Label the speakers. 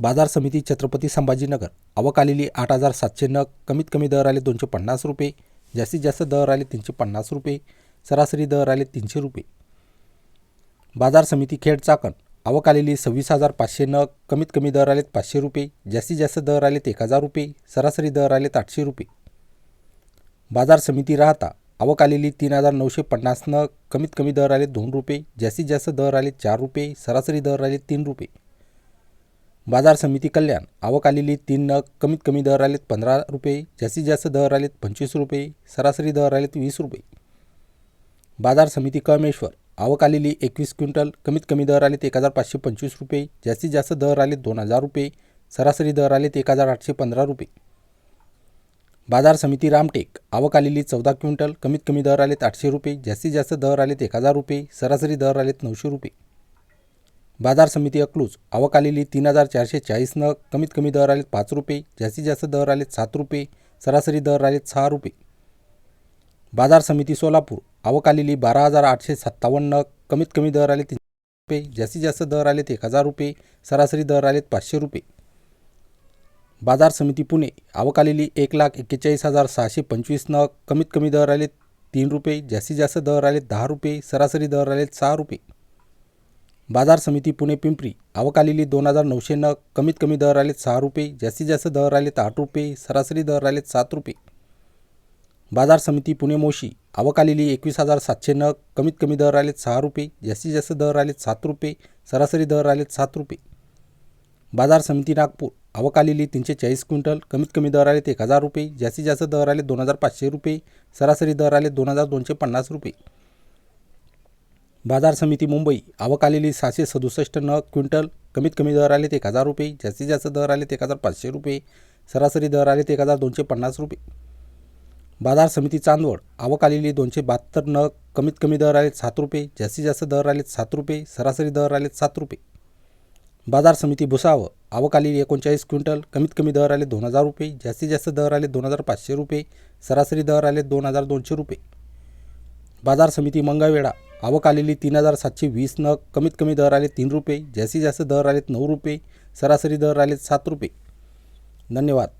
Speaker 1: बाजार समिती छत्रपती संभाजीनगर. आवक आलेली आठ हजार सातशे नग कमीत कमी दर आले दोनशे पन्नास रुपये. जास्तीत जास्त दर आले तीनशे पन्नास रुपये. सरासरी दर आले तीनशे रुपये. बाजार समिती खेड चाकण. आवक आलेली सव्वीस हजार पाचशे नग कमीत कमी दर आलेत पाचशे रुपये. जास्तीत जास्त दर आलेत एक हजार रुपये. सरासरी दर आलेत आठशे रुपये. बाजार समिती राहता आवक आलेली तीन हजार नऊशे पन्नास नग कमीत कमी दर आले दोन रुपये. जास्तीत जास्त दर आले चार रुपये. सरासरी दर आले तीन रुपये. बाजार समिती कल्याण. आवक आलेली तीन नग कमीत कमी दर आलेत पंधरा रुपये जास्तीत जास्त दर आलेत पंचवीस रुपये सरासरी दर आलेत वीस रुपये. बाजार समिती कळमेश्वर. आवक आलेली एकवीस क्विंटल कमीत कमी दर आलेत एक हजार पाचशे पंचवीस रुपये जास्तीत जास्त दर आलेत दोन हजार रुपये सरासरी दर आलेत एक हजार आठशे पंधरा रुपये. बाजार समिती रामटेक. आवक आलेली चौदा क्विंटल कमीत कमी दर आलेत आठशे रुपये जास्तीत जास्त दर आलेत एक हजार रुपये सरासरी दर आलेत नऊशे रुपये. बाजार समिती अकलूज. आवक आलेली तीन हजार चारशे चाळीस नग कमीत कमी दर आलेत पाच रुपये जास्तीत जास्त दर आलेत सात रुपये सरासरी दर आलेत सहा रुपये. बाजार समिती सोलापूर. आवक आलेली बारा हजार आठशे सत्तावन्न नग कमीत कमी दर आले तीन रुपये जास्तीत जास्त दर आलेत एक हजार रुपये सरासरी दर आलेत पाचशे रुपये. बाजार समिती पुणे. आवक आलेली एक लाख एक्केचाळीस हजार सहाशे पंचवीस नग कमीत कमी दर आलेत तीन रुपये जास्तीत जास्त दर आलेत दहा रुपये सरासरी दर आलेत सहा रुपये. बाजार समिती पुणे पिंपरी. आवक आलेली दोन हजार नऊशे नग कमीत कमी दर आलेत सहा रुपये जास्तीत जास्त दर आलेत आठ रुपये सरासरी दर आलेत सात रुपये. बाजार समिती पुणे मोशी. आवक आलेली एकवीस हजार सातशे नग कमीत कमी दर आलेत सहा रुपये जास्तीत जास्त दर आलेत सात रुपये सरासरी दर आलेत सात रुपये. बाजार समिती नागपूर. आवक आलेली तीनशे चाळीस क्विंटल कमीत कमी दर आलेत एक हजार रुपये जास्तीत जास्त दर आले दोन हजार पाचशे रुपये सरासरी दर आले दोन हजार दोनशे पन्नास रुपये. बाजार समिती मुंबई आवक आलेली सहाशे सदुसष्ट नग क्विंटल कमीत कमी दर आलेत एक हजार रुपये जास्तीत जास्त दर आलेत एक हजार पाचशे रुपये सरासरी दर आलेत एक हजार दोनशे पन्नास रुपये. बाजार समिती चांदवड आवक आलेली दोनशे बहात्तर नग कमीत कमी दर आलेत सात रुपये जास्तीत जास्त दर आलेत सात रुपये सरासरी दर आलेत सात रुपये. बाजार समिती भुसावळ आवक आलेली एकोणचाळीस क्विंटल कमीत कमी दर आले दोन हजार रुपये जास्तीत जास्त दर आले दोन हजार पाचशे रुपये सरासरी दर आले दोन हजार दोनशे रुपये. बाजार समिती मंगळवेढा आवक आलेली तीन हजार सातशे वीस नग कमीत कमी दर आले तीन रुपये जास्तीत जास्त दर आलेत नऊ रुपये सरासरी दर आलेत सात रुपये. धन्यवाद.